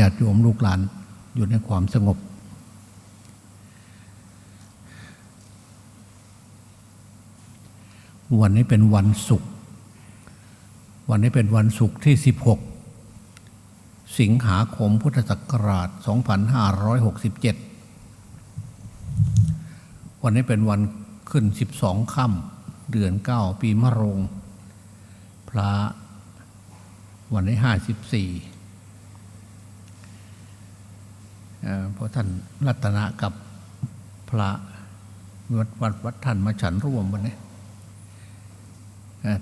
ศรัทธาญาติโยมลูกหลานอยู่ในความสงบ วันนี้เป็นวันศุกร์วันนี้เป็นวันศุกร์ที่ 16 สิงหาคมพุทธศักราช 2567 วันนี้เป็นวันขึ้น 12 ค่ำเดือน 9 ปีมะโรง พระวันนี้54 เอ่อเพราะท่านรัตนะกับพระวัดวัดวัดท่านมาฉันร่วมวันนี้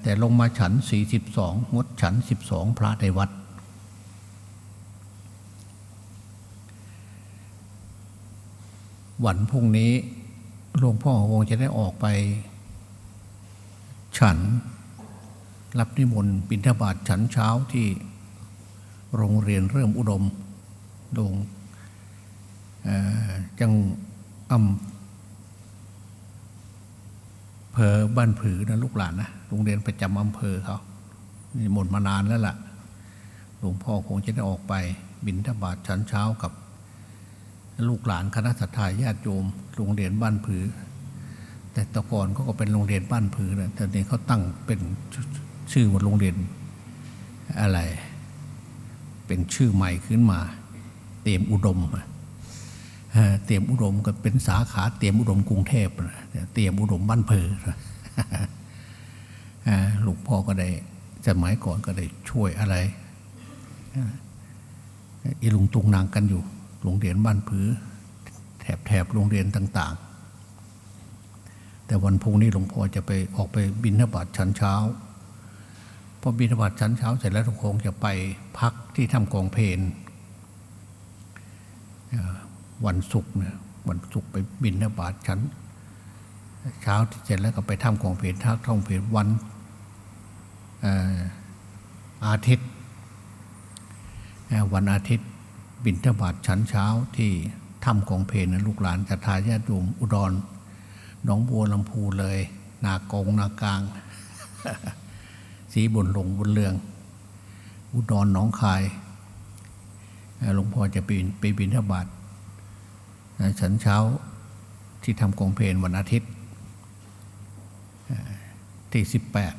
แต่ลงมาฉัน42งงดฉัน12พระในวัด วันพรุ่งนี้หลวงพ่อคงจะได้ออกไป ฉันรับนิมนต์บิณฑบาตฉันเช้าที่โรงเรียนเริ่มอุดมโดง จังอำเภอบ้านผือนะลูกหลานนะโรงเรียนประจำอำเภอเขาหมดมานานแล้วล่ะ หลวงพ่อคงจะได้ออกไป บิณฑบาตชั้นเช้ากับ ลูกหลานคณะสัตยาญาติโยมโรงเรียนบ้านผือ แต่ตะก่อนก็เป็นโรงเรียนบ้านผือนะแต่นี้เขาตั้งเป็นชื่อว่าโรงเรียนอะไร เป็นชื่อใหม่ขึ้นมา เตรียมอุดมอะ เตรียมอุดมก็เป็นสาขาเตรียมอุดมกรุงเทพนะเตรียมอุดมบ้านเพอหลวงพ่อก็ได้สมัยก่อนก็ได้ช่วยอะไรอีลุงตุงนางกันอยู่โรงเรียนบ้านผือ แถบแถบโรงเรียนต่าง ๆ แต่วันพุ่งนี้หลวงพ่อจะไปออกไปบินทบาทชั้นเช้าพอบินทบาทชั้นเช้าเสร็จแล้วทุกคงจะไปพักที่ถ้ำกองเพน วันศุกร์เนี่ยวันศุกร์ไปบินทบาทชั้นเช้าที่เสร็จแล้วก็ไปทำกองเพลทักท่องเพลวันอาทิตย์ วันอาทิตย์บินทบาทชั้นเช้าที่ถ้ำกองเพลนะลูกหลานจะทายาติโยมอุดรหนองบัวลำพูเลย นากงนากลางสีบุญหลงบุญเรือง อุดรหนองคายหลวงพ่อจะไปไปบินทบาท ฉันเช้าที่ทำกองเพลนวันอาทิตย์ที่สิบแปด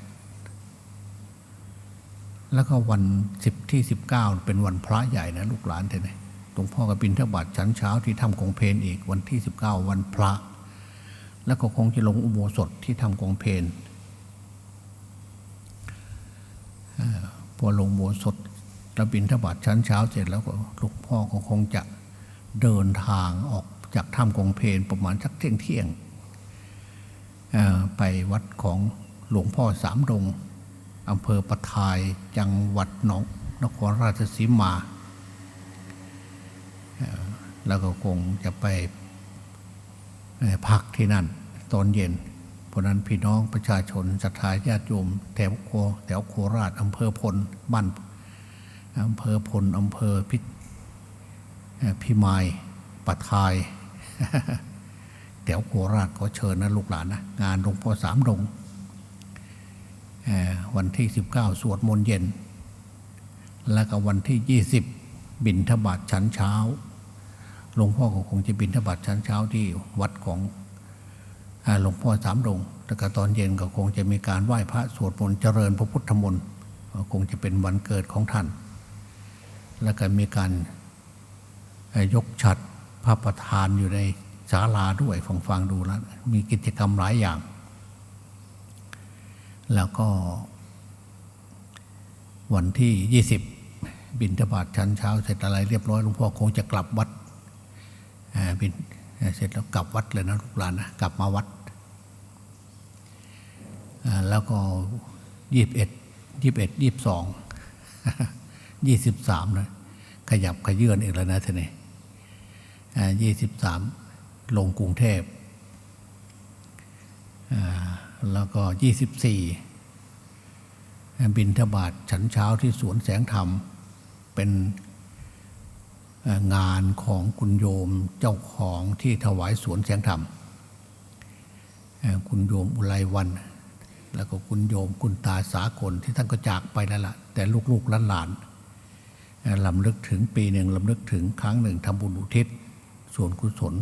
แล้วก็วันสิบที่สิบเก้าเป็นวันพระใหญ่นะลูกหลานเท่านี้หลวงพ่อกับบินทบาทฉันเช้าที่ทำกองเพลนอีกวันที่สิบเก้าวันพระ แล้วก็คงจะลงอุโบสถที่ทำกองเพลนพอลงโบสถแล้วบินทบาทชั้นเช้าเสร็จแล้วก็หลวงพ่อก็คงจะ เดินทางออกจากถ้ำกองเพนประมาณสักเที่ยงเที่ยงไปวัดของหลวงพ่อสามดงอำเภอปะทายจังหวัดหนองนครราชสีมา แล้วก็คงจะไปพักที่นั่นตอนเย็น เพราะนั้นพี่น้องประชาชนศรัทธาญาติโยมแถวโคแถวโคราชอำเภอพลบ้านอำเภอพลอำเภอพิเอ่อ พี่ไม้ปัทายแถวโคราชขอเชิญนะลูกหลานนะงานหลวงพ่อสามดงวันที่ 19 สวดมนต์เย็น แล้วก็วันที่ 20 บินทบาทชั้นเช้าหลวงพ่อก็คงจะบินทบาทชั้นเช้าที่วัดของหลวงพ่อสามดงแล้วก็ตอนเย็นก็คงจะมีการไหว้พระสวดมนต์เจริญพระพุทธมนต์คงจะเป็นวันเกิดของท่าน แล้วก็มีการ ยกฉัดพระประธานอยู่ในศาลาด้วยฟังฟังดูแล้วมีกิจกรรมหลายอย่าง แล้วก็ วันที่ยี่สิบบินทบาทชั้นเช้าเสร็จอะไรเรียบร้อยหลวงพ่อคงจะกลับวัดบินเสร็จแล้วกลับวัดเลยนะลูกหลานนะกลับมาวัด แล้วก็ยี่สิบเอ็ดยี่สิบเอ็ดยี่สิบสองยี่สิบสามนะขยับขยื่นอีกแล้วนะท่านนี่ ยี่สิบสามลงกรุงเทพ แล้วก็ยี่สิบสี่บินทบาทฉันเช้าที่สวนแสงธรรม เป็นงานของคุณโยมเจ้าของที่ถวายสวนแสงธรรม คุณโยมอุไลวัน แล้วก็คุณโยมคุณตาสากลที่ท่านก็จากไปแล้วละ่ะ แต่ลูกๆหลานๆลำลึกถึงปีหนึ่งลำลึกถึงครั้งหนึ่งทำบุญอุทิศ ส่วนกุศล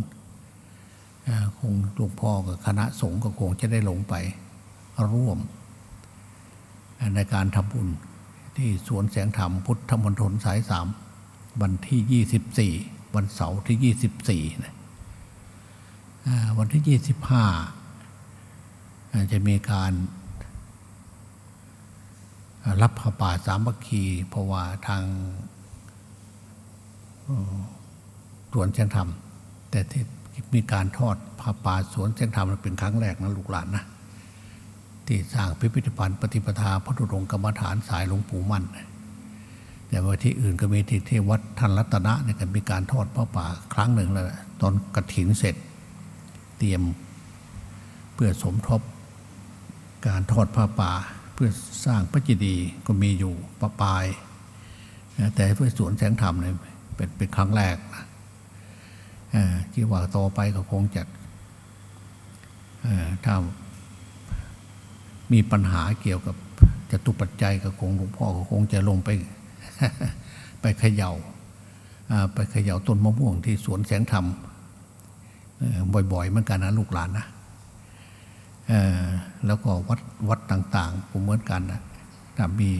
คงหลวงพ่อกับคณะสงฆ์ก็คงจะได้ลงไปร่วม ในการทำบุญที่สวนแสงธรรมพุทธมณฑลสายสามวันที่ 24 วันเสาร์ที่ 24นะอ่าวันที่ 25อ่าจะมีการรับพระป่าสามัคคีเพราะว่าทาง สวนแสงธรรม แต่ที่มีการทอดพระป่าสวนแสงธรรมเป็นครั้งแรกนะลูกหลานนะที่สร้างพิพิธภัณฑ์ปฏิปทาพระธุดงค์กรรมฐานสายหลวงปู่มั่น แต่ว่าที่อื่นก็มีที่ที่วัดทันรัตนะเนี่ยก็มีการทอดพระป่าครั้งหนึ่งแล้วนะตอนกระถินเสร็จ เตรียมเพื่อสมทบการทอดผ้าป่าเพื่อสร้างพระเจดีย์ก็มีอยู่ประปาย แต่เพื่อสวนแสงธรรมเนี่ยเป็นเป็นครั้งแรกนะ เอ่อที่ว่าต่อไปก็คงจะถ้ามีปัญหาเกี่ยวกับจตุปัจจัยกับคงหลวงพ่อก็คงจะลงไป ไปเขยา่าไปเขย่าต้นมะม่วงที่สวนแสงธรรมบ่อยๆเหมือนกันนะลูกหลานนะแล้วก็วัดวัดต่างๆผมเหมือนกันนะถ้ามี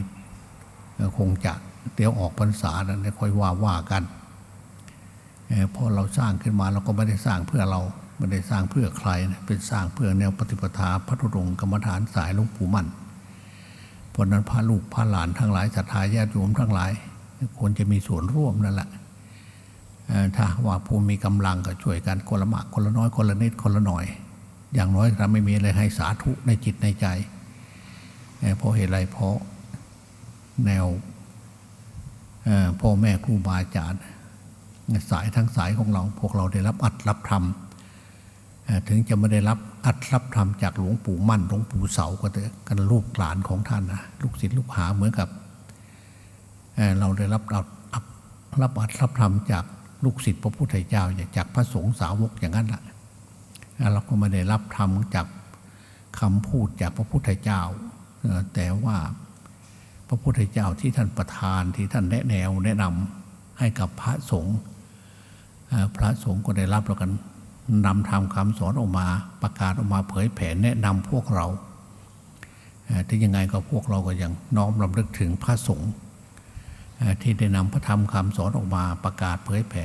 คงจะเดี๋ยวออกพรรษานั้นค่อยว่าว่ากัน เอ่อพอเราสร้างขึ้นมาเราก็ไม่ได้สร้างเพื่อเราไม่ได้สร้างเพื่อใครนะเป็นสร้างเพื่อแนวปฏิปทาพระธุดงค์กรรมฐานสายหลวงปู่มั่นเพราะนั้นพระลูกพระหลานทั้งหลายศรัทธาญาติโยมทั้งหลายควรจะมีส่วนร่วมนั่นแหละเอ่อถ้าว่าผู้มีกำลังก็ช่วยกันคนละมากคนละน้อยคนละนิดคนละหน่อย อย่างน้อยถ้าไม่มีอะไรให้สาธุในจิตในใจเพราะเหตุไรเพราะแนวพ่อแม่ครูบาอาจารย์ สายทั้งสายของเรา พวกเราได้รับอัดรับธรรมถึงจะไม่ได้รับอัดรับธรรมจากหลวงปู่มั่นหลวงปู่เสาก็เถอะกันลูกหลานของท่านนะลูกศิษย์ลูกหาเหมือนกับเราได้รับรับรับรับอัดรับธรรมจากลูกศิษย์พระพุทธเจ้าจากพระสงฆ์สาวกอย่างนั้นแหละเราก็ไม่ได้รับธรรมจากคำพูดจากพระพุทธเจ้า แต่ว่าพระพุทธเจ้าที่ท่านประทานที่ท่านแนะแนวแนะนำให้กับพระสงฆ์ พระสงฆ์ก็ได้รับแล้วกันนำธรรมคำสอนออกมาประกาศออกมาเผยแผ่แนะนำพวกเราที่ยังไงก็พวกเราก็ยังน้อมรำลึกถึงพระสงฆ์ที่ได้นำพระธรรมคำสอนออกมาประกาศเผยแผ่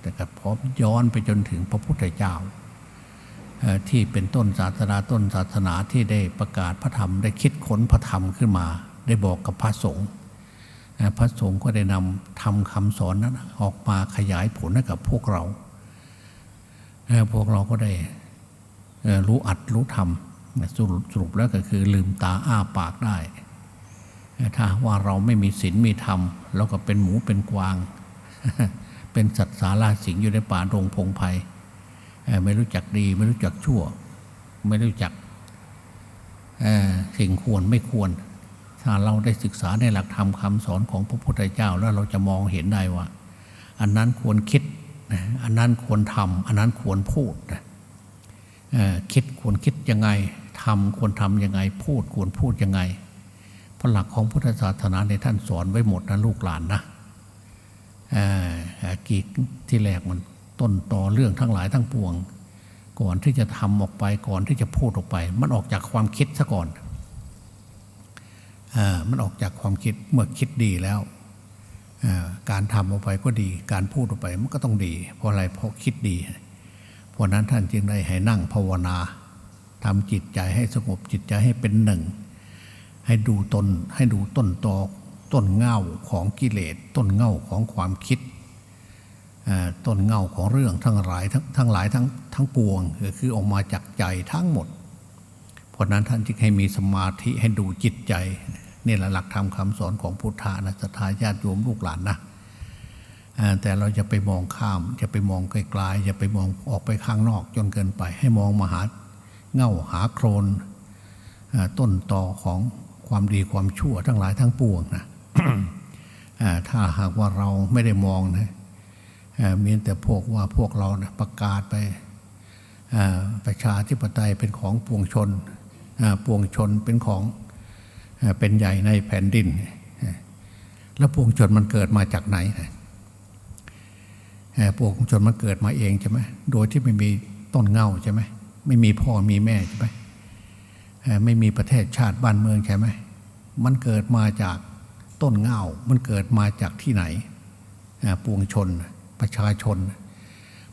แต่ก็พร้อมย้อนไปจนถึงพระพุทธเจ้า ที่เป็นต้นศาสนาต้นศาสนาที่ได้ประกาศพระธรรมได้คิดค้นพระธรรมขึ้นมา ได้บอกกับพระสงฆ์ พระสงฆ์ก็ได้นำทำคำสอนนั้นออกมาขยายผลให้กับพวกเรา พวกเราก็ได้รู้อัดรู้ทำสรุปสรุปแล้วก็คือลืมตาอ้าปากได้ ถ้าว่าเราไม่มีศีลมีธรรมเราก็เป็นหมูเป็นกวาง เป็นสัตว์สาราสิงอยู่ในป่าดงพงไพ่ไม่รู้จักดี ไม่รู้จักชั่ว ไม่รู้จักสิ่งควรไม่ควร ถ้าเราได้ศึกษาในหลักธรรมคำสอนของพระพุทธเจ้าแล้วเราจะมองเห็นได้ว่า อันนั้นควรคิดนะอันนั้นควรทำอันนั้นควรพูดนะคิดควรคิดยังไงทำควรทำยังไง พูดควรพูดยังไงเพราะหลักของพุทธศาสนาในท่านสอนไว้หมดนะลูกหลานนะอ่อกีกที่แรกมันต้นต่อเรื่องทั้งหลายทั้งปวง ก่อนที่จะทำออกไปก่อนที่จะพูดออกไป มันออกจากความคิดซะก่อน มันออกจากความคิดเมื่อคิดดีแล้วการทำออกไปก็ดี การพูดออกไปมันก็ต้องดี เพราะอะไรเพราะคิดดี เพราะนั้นท่านจึงได้ให้นั่งภาวนาทำจิตใจให้สงบจิตใจให้เป็นหนึ่ง ให้ดูตนให้ดูต้นตอต้นเง่าของกิเลสต้นเง่าของความคิดต้นเง่าของเรื่องทั้งหลายทั้งทั้งหลายทั้งทั้งปวงก็คือออกมาจากใจทั้งหมด ราะนั้นท่านจึงให้มีสมาธิให้ดูจิตใจนี่แหละหลักธรรมคำสอนของพุทธานะสทาญาติโยมลูกหลานนะแต่เราจะไปมองข้ามจะไปมองไกลๆจะไปมองออกไปข้างนอกจนเกินไป ให้มองมาหาเง่าหาโครนต้นต่อของความดีความชั่วทั้งหลายทั้งปวงนะถ้าหากว่าเราไม่ได้มองนะมีแต่พวกว่าพวกเรานะประกาศไปประชาธิปไตยเป็นของปวงชน ปวงชนเป็นของเป็นใหญ่ในแผ่นดิน แล้วปวงชนมันเกิดมาจากไหนอ่อปวงชนมันเกิดมาเองใช่ไหมโดยที่ไม่มีต้นเงาใช่ไหมไม่มีพ่อมีแม่ใช่ไหมไม่มีประเทศชาติบ้านเมืองใช่ไหมมันเกิดมาจากต้นเงามันเกิดมาจากที่ไหนอ่อปวงชนประชาชน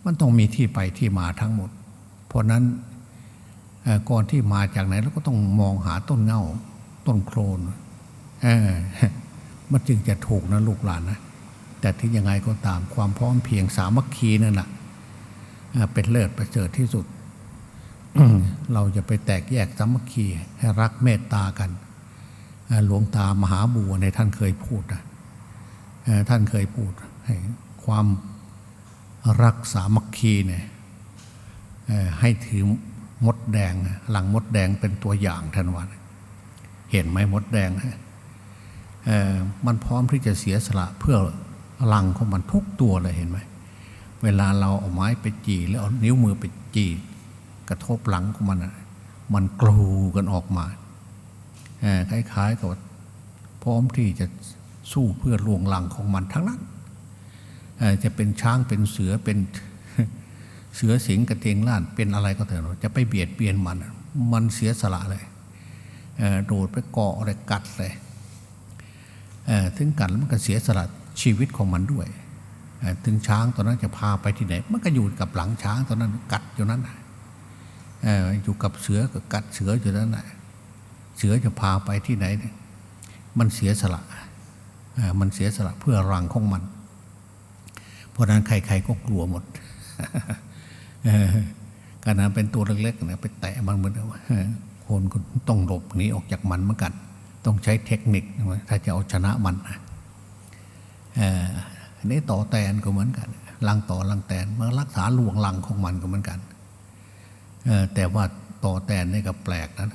มันต้องมีที่ไปที่มาทั้งหมด เพราะนั้น ก่อนที่มาจากไหนเราก็ต้องมองหาต้นเงาต้นโคลนมันจึงจะถูกนะลูกหลานนะแต่ที่ยังไงก็ตามความพร้อมเพียงสามัคคีนั่นแหละเป็นเลิศประเสริฐที่สุด เราจะไปแตกแยกสามัคคีให้รักเมตตากันหลวงตามหาบัวในท่านเคยพูดนะท่านเคยพูดให้ความรักสามัคคีเนี่ยให้ถือ มดแดงหลังมดแดงเป็นตัวอย่างท่านว่าเห็นไหมมดแดงมันพร้อมที่จะเสียสละเพื่อรังของมันทุกตัวเลยเห็นไหมเวลาเราเอาไม้ไปจีแล้วเอานิ้วมือไปจีกระทบหลังของมันมันกลูกันออกมาคล้ายๆกับพร้อมที่จะสู้เพื่อลวงหลังของมันทั้งนั้นจะเป็นช้างเป็นเสือเป็น เสือสิงกระเทียงล้านเป็นอะไรก็เถอะจะไปเบียดเบียนมัน มันเสียสละเลยเโดดไปเกาะอะไรกัดเลยเถึงกันแล้วมันก็เสียสละชีวิตของมันด้วยถึงช้างตอนนั้นจะพาไปที่ไหน มันก็อยู่กับหลังช้างตอนนั้นกัดอยู่นั้นอยู่กับเสือก็กัดเสืออยู่นั้นเสือจะพาไปที่ไหน มันเสียสละมันเสียสละเพื่อรังของมัน เพราะฉะนั้นใครๆก็กลัวหมด เออการนั้นเป็นตัวเล็กๆนะไปแตะมันเหมือนว่าคนต้องหลบหนีออกจากมันเหมือนกัน ต้องใช้เทคนิคถ้าจะเอาชนะมันนะอ่ออันนี้ต่อแตนก็เหมือนกันลังต่อลังแตนมันรักษาลวงลังของมันก็เหมือนกันแต่ว่าต่อแตนนี่ก็แปลกนะ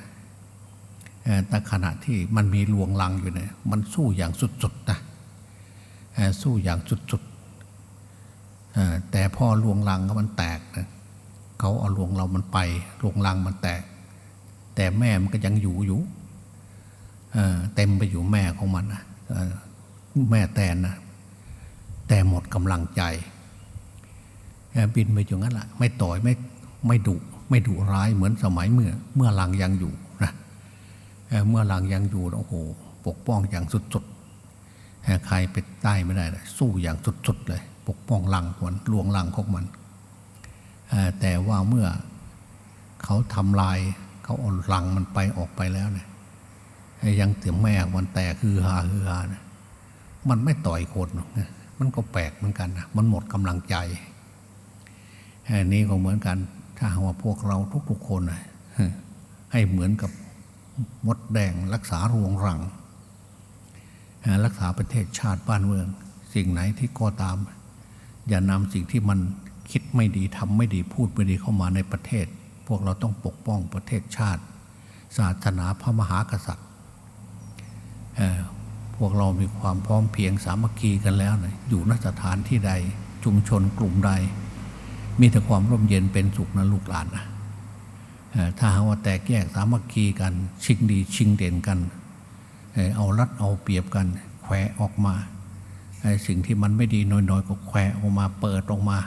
แต่ขณะที่มันมีลวงลังอยู่เนี่ยมันสู้อย่างสุดๆนะสู้อย่างสุดๆแต่พอลวงลังก็มันแตกนะ เขาเอาลวงเรามันไปลวงลังมันแตก แต่แม่มันก็ยังอยู่อยู่เต็มไปอยู่แม่ของมันนะแม่แตนนะแต่หมดกำลังใจบินไปอยู่งั้นแหละไม่ต่อยไม่ไม่ดุไม่ดุร้ายเหมือนสมัยเมื่อ เมื่อลังยังอยู่นะเเมื่อลังยังอยู่โอ้โหปกป้องอย่างสุดๆใครไปใต้ไม่ได้เลยสู้อย่างสุดๆเลย ปกป้องลังมันลวงลังของมัน แต่ว่าเมื่อเขาทำลายเขาอลังมันไปออกไปแล้วเนี่ยยังเตียมแม่มันแตกคือฮาคือฮานะมันไม่ต่อยคนนะมันก็แปลกเหมือนกันนะมันหมดกำลังใจอันนี้ก็เหมือนกัน ถ้าหากว่าพวกเราทุกๆคนนะให้เหมือนกับมดแดงรักษารวงรัง รักษาประเทศชาติบ้านเมือง สิ่งไหนที่ก็ตาม อย่านำสิ่งที่มัน คิดไม่ดีทำไม่ดีพูดไม่ดีเข้ามาในประเทศ พวกเราต้องปกป้องประเทศชาติ ศาสนาพระมหากษัตริย์พวกเรามีความพร้อมเพียงสามัคคีกันแล้วนะอยู่นสถานที่ใดชุมชนกลุ่มใด มีแต่ความร่มเย็นเป็นสุขนะลูกหลานนะถ้าหากว่าแตกแยกสามัคคีกัน ชิงดีชิงเด่นกัน เอารัดเอาเปรียบกัน แขวออกมา สิ่งที่มันไม่ดีน้อยๆก็แขวออกมาเปิดออกมา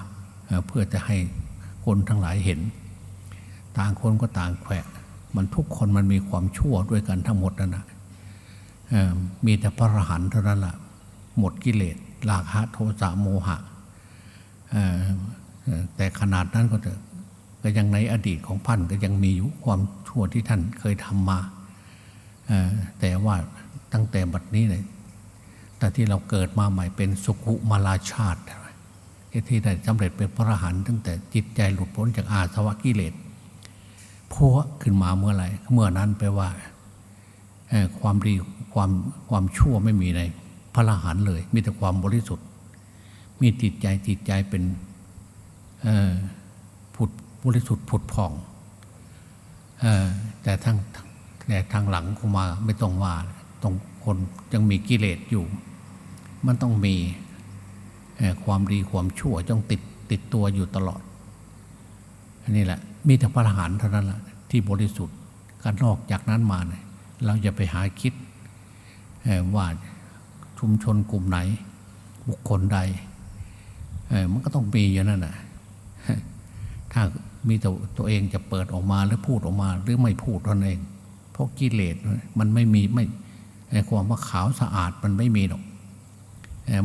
เพื่อจะให้คนทั้งหลายเห็น ต่างคนก็ต่างแขวะมันทุกคนมันมีความชั่วด้วยกันทั้งหมดนั่นนะมีแต่พระอรหันต์เท่านั้นแหละหมดกิเลสราคะโทสะโมหะแต่ขนาดนั้นก็เถอะก็ยังในอดีตของพันก็ยังมีอยู่ความชั่วที่ท่านเคยทำมาแต่ว่าตั้งแต่บัดนี้เลยแต่ที่เราเกิดมาใหม่เป็นสุขุมาลาชาติ ที่ได้สำเร็จเป็นพระอรหันต์ตั้งแต่จิตใจหลุดพ้นจากอาสวะกิเลสพัวขึ้นมาเมื่อไหร่เมื่อนั้นแปลว่าความดีความความชั่วไม่มีในพระอรหันต์เลย มีแต่ความบริสุทธิ์ มีจิตใจจิตใจเป็นผุดบริสุทธิ์ผุดผ่องอแต่ทั้งแต่ทางหลังเข้ามาไม่ต้องว่าตรงคนยังมีกิเลสอยู่ มันต้องมี ความดีความชั่วจงติดติดตัวอยู่ตลอดอันนี้แหละมีแต่พระอรหันต์เท่านั้นแหละที่บริสุทธิ์การนอกจากนั้นมาเนี่ยเราจะไปหาคิดว่าชุมชนกลุ่มไหน บุคคลใดมันก็ต้องมีอย่างนั้นน่ะถ้ามีแต่ตัวเองจะเปิดออกมาหรือพูดออกมา หรือไม่พูดตนเอง เพราะกิเลสมันไม่มีไม่ความว่าขาวสะอาดมันไม่มีหรอก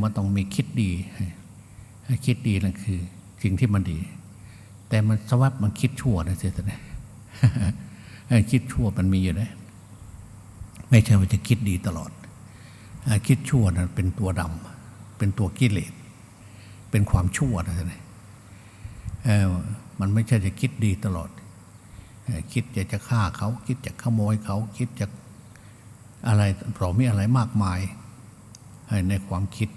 มันต้องมีคิดดี คิดดีนั่นคือสิ่งที่มันดี แต่มันสวัสดมันคิดชั่วนะเสียแต่คิดชั่วมันมีอยู่นะไม่ใช่ว่าจะคิดดีตลอด คิดชั่วนั้นเป็นตัวดำเป็นตัวกิเลสเป็นความชั่วนะท่านเออมันไม่ใช่จะคิดดีตลอดอคิดจะจะฆ่าเขา คิดจะขโมยเขา คิดจะอะไรเรามีอะไรมากมาย ในความคิด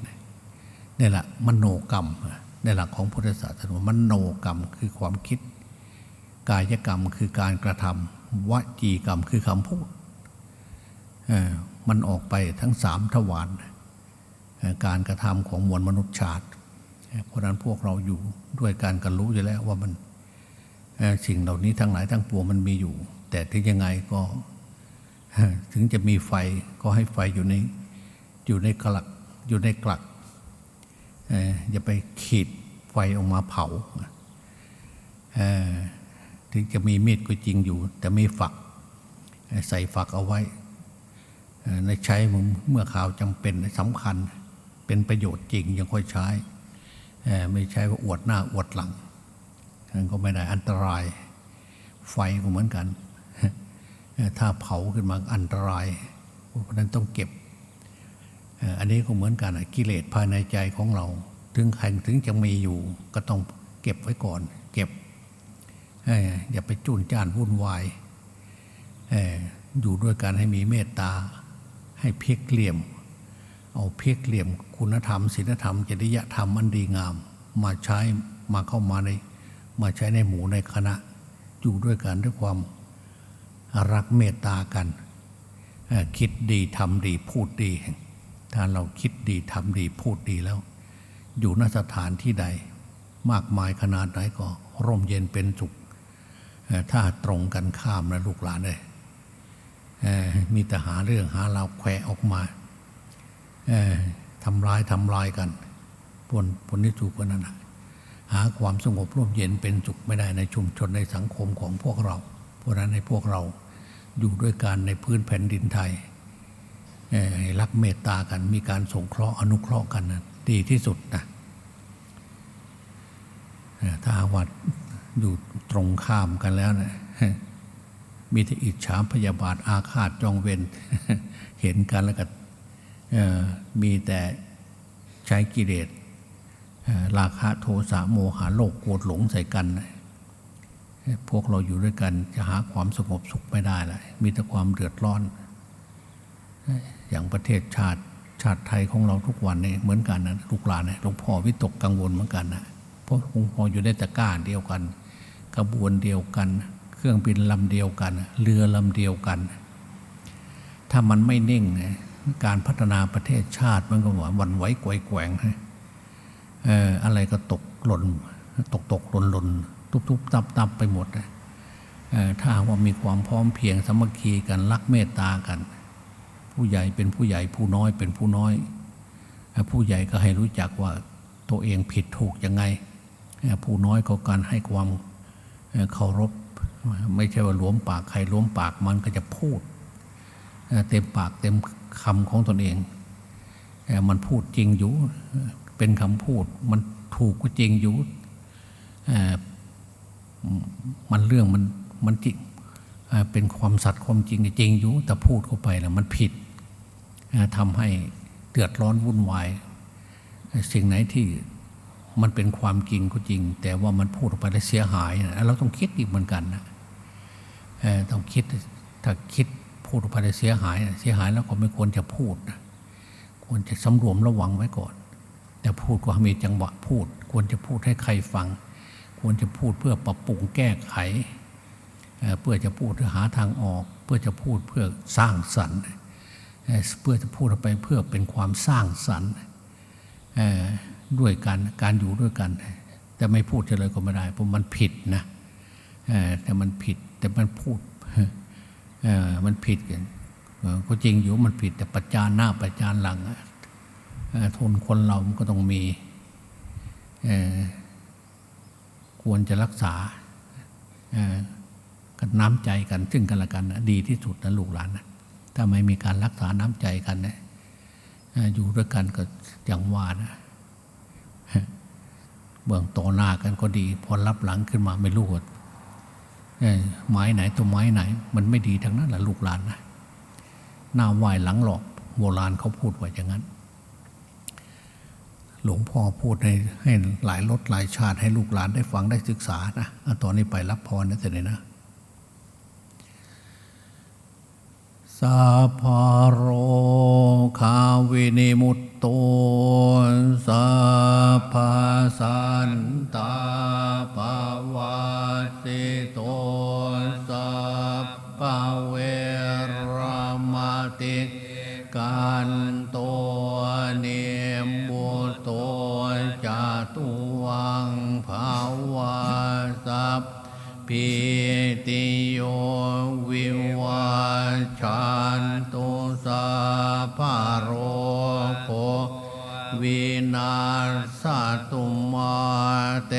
นี่แหละมโนกรรมในหลักของพุทธศาสนามโนกรรมคือความคิด กายกรรมคือการกระทำวจีกรรมคือคำพูดมันออกไปทั้งสามทวารการกระทำของมวลมนุษยชาติ เพราะนั้นพวกเราอยู่ด้วยการกันรู้อยู่แล้วว่ามันสิ่งเหล่านี้ทั้งหลายทั้งปวงมันมีอยู่ แต่ถึงยังไงก็ถึงจะมีไฟก็ให้ไฟอยู่ใน อยู่ในกลักอยู่ในกลักอย่าไปขีดไฟออกมาเผาถึงจะมีมีดก็จริงอยู่ แต่มีฝัก ใส่ฝักเอาไว้ในใช้เมื่อข่าวจำเป็นสำคัญ เป็นประโยชน์จริงยังค่อยใช้ ไม่ใช่ว่าอวดหน้าอวดหลังนั่นก็ไม่ได้อันตราย ไฟก็เหมือนกัน ถ้าเผาขึ้นมาอันตรายเพราะนั้นต้องเก็บ อันนี้ก็เหมือนกันกิเลสภายในใจของเรา ถึงใครถึงจะมีอยู่ ก็ต้องเก็บไว้ก่อน เก็บอย่าไปจุนจ้านวุ่นวายอยู่ด้วยการให้มีเมตตา ให้เพียกเหลี่ยม เอาเพียกเหลี่ยม คุณธรรมศีลธรรมจริยธรรมมันดีงาม มาใช้มาเข้ามาในมาใช้ในหมู่ในคณะ อยู่ด้วยกันด้วยความรักเมตตากัน คิดดีทำดีพูดดี ถ้าเราคิดดีทำดีพูดดีแล้ว อยู่นสถานที่ใด มากมายขนาดไหนก็ ร่มเย็นเป็นสุขถ้าตรงกันข้ามนะลูกหลานเลยมีแต่หาเรื่องหาเราแควออกมาทำร้ายทำลายกันผลผลที่ถูกก็นั่นนะหาความสงบร่มเย็นเป็นสุขไม่ได้ในชุมชนในสังคมของพวกเรา เพราะนั้นให้พวกเราอยู่ด้วยกันในพื้นแผ่นดินไทย รักเมตตากัน มีการสงเคราะห์อนุเคราะห์กันนะดีที่สุดนะถ้าว่าอยู่ตรงข้ามกันแล้วนะมีแต่อิจฉาพยาบาทอาฆาตจองเวรเห็นกันแล้วก็มีแต่ใช้กิเลสราคะโทสะโมหะโลกโกรธหลงใส่กัน พวกเราอยู่ด้วยกันจะหาความสงบสุขไม่ได้เลยมีแต่ความเดือดร้อน อย่างประเทศชาติชาติไทยของเราทุกวันนี่เหมือนกันนะลูกหลานนะหลวงพ่อวิตกกังวลเหมือนกันนะเพราะหลวงพ่ออยู่ในตะกร้าเดียวกัน กระบวนเดียวกัน เครื่องบินลำเดียวกัน เรือลำเดียวกัน ถ้ามันไม่นิ่งนะการพัฒนาประเทศชาติมันก็หวันไหวกวแกว่งนะอะไรก็ตกหล่นตกตกหล่นหล่นทุบทุบตับตับไปหมดนะถ้าว่ามีความพร้อมเพียงสามัคคีกันรักเมตตากัน ผู้ใหญ่เป็นผู้ใหญ่ผู้น้อยเป็นผู้น้อย ผู้ใหญ่ก็ให้รู้จักว่าตัวเองผิดถูกยังไง ผู้น้อยก็การให้ความเคารพไม่ใช่ว่าหลวมปากใครหลวมปากมันก็จะพูด เต็มปากเต็มคำของตนเอง มันพูดจริงอยู่เป็นคำพูด มันถูกก็จริงอยู่อมันเรื่องมันมันจริงเป็นความสัตย์ความจริงจริงอยู่แต่พูดเข้าไปแล้วมันผิด ทำให้เดือดร้อนวุ่นวาย สิ่งไหนที่มันเป็นความจริงก็จริง แต่ว่ามันพูดออกไปแล้วเสียหายนะเราต้องคิดอีกเหมือนกันนะต้องคิดถ้าคิดพูดออกไปแล้วเสียหาย เสียหายแล้วก็ไม่ควรจะพูดนะควรจะสำรวมระวังไว้ก่อน แต่พูดก็มีจังหวะพูด ควรจะพูดให้ใครฟัง ควรจะพูดเพื่อปรับปรุงแก้ไขเอ่อเพื่อจะพูดเพื่อหาทางออก เพื่อจะพูดเพื่อสร้างสรรค์ เพื่อจะพูดไปเพื่อเป็นความสร้างสรรค์ด้วยกันการอยู่ด้วยกัน แต่ไม่พูดเลยก็ไม่ได้เพราะมันผิดนะแต่มันผิดแต่มันพูดมันผิดกันก็จริงอยู่มันผิดแต่ประจานหน้าประจานหลังทนคนเรามันก็ต้องมีควรจะรักษากันน้ำใจกันซึ่งกันและกันดีที่สุดนะลูกหลานนะ ถ้าไม่มีการรักษาน้ำใจกันนะอยู่ด้วยกันก็อย่างว่านะเบื้องต่อหน้ากันก็ดี พอรับหลังขึ้นมาไม่รู้ว่าไม้ไหนตัวไม้ไหน มันไม่ดีทั้งนั้นแหละลูกหลานนะหน้าไหวหลังหลอกโบราณเขาพูดไว้อย่างนั้น หลวงพ่อพูดให้ให้หลายรสหลายชาติให้ลูกหลานได้ฟังได้ศึกษานะตอนนี้ไปรับพรนะเสร็จเลยนะ สัพพโรคาวินิมุตโตสัพพสันตาปวัสสิโตสัพพเวรมติกันโตเนมบุโตจตุวังภาวาสัพพิติโย ชันตุสาพพะโรโควินาสตุมาเต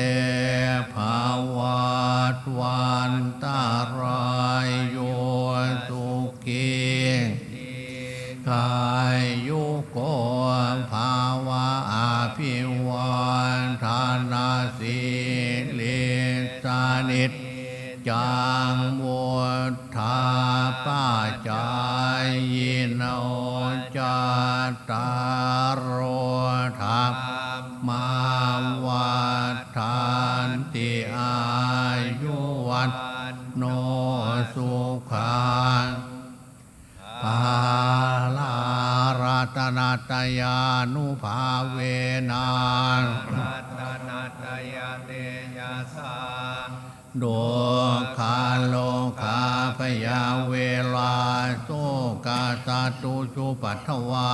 ปัทวา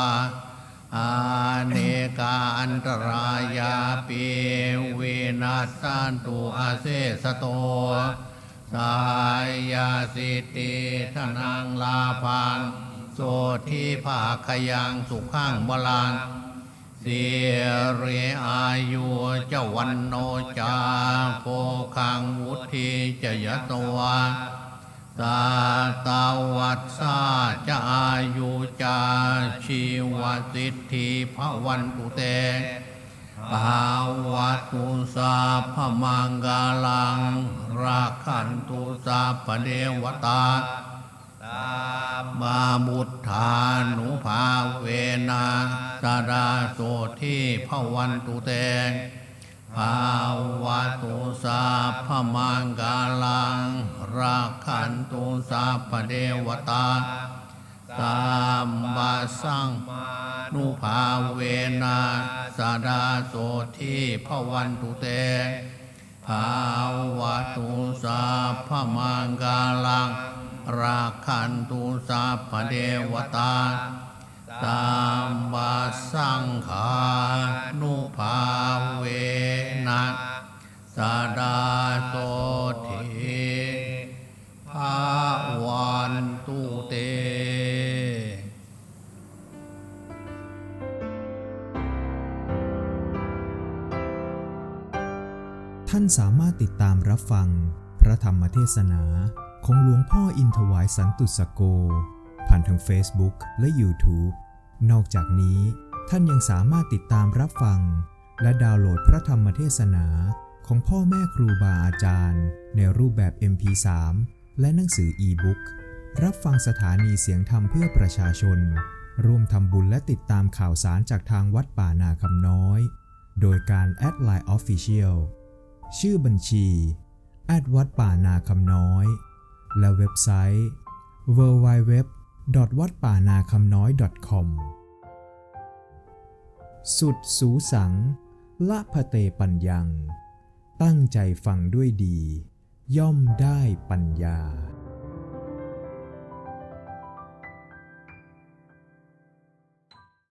อาเนกาอันตรายาปีเวนัสสันตุอาเซสโตสายาสิติธนังลาพังโสทิภาคยังสุขังบาลังเสียเรอายุเจ้าวันโนจาโพคังวุธีจยตวา ตาตาวัตสาจะอายุจาชีวสิทธิภวันตุเตภาวะตุสาพมังกาลัง ราคันตุสาปเดวตาตามาบุตธานุภาเวนะสาดาโสที่พวันตุเตงภาวะตุสาพมังกาลัง ราคันตุสาปเดวตาสามบาสังนุภาเวนะสาดาโสทีพวันตุเตภาวะตุสาพมังกาลัง ราคันตุสาพเดวตาตามบาสังขานุภาเวนะสาดาโสท วันตุเตท่านสามารถติดตามรับฟัง พระธรรมเทศนาของหลวงพ่ออินทวายสันตุสโก ผ่านทาง Facebook และ YouTube นอกจากนี้ท่านยังสามารถติดตามรับฟัง และดาวน์โหลดพระธรรมเทศนาของพ่อแม่ครูบาอาจารย์ ในรูปแบบ MP3 และหนังสืออีบุ๊กรับฟังสถานีเสียงธรรมเพื่อประชาชน ร่วมทำบุญและติดตามข่าวสารจากทางวัดป่านาคำน้อย โดยการแอดไลน์ Official ชื่อบัญชีแอดวัดป่านาคำน้อย และเว็บไซต์ www. วัดป่านาคำน้อย .com สุดสูสัง ละพะเตปัญญัง ตั้งใจฟังด้วยดี ย่อมได้ปัญญา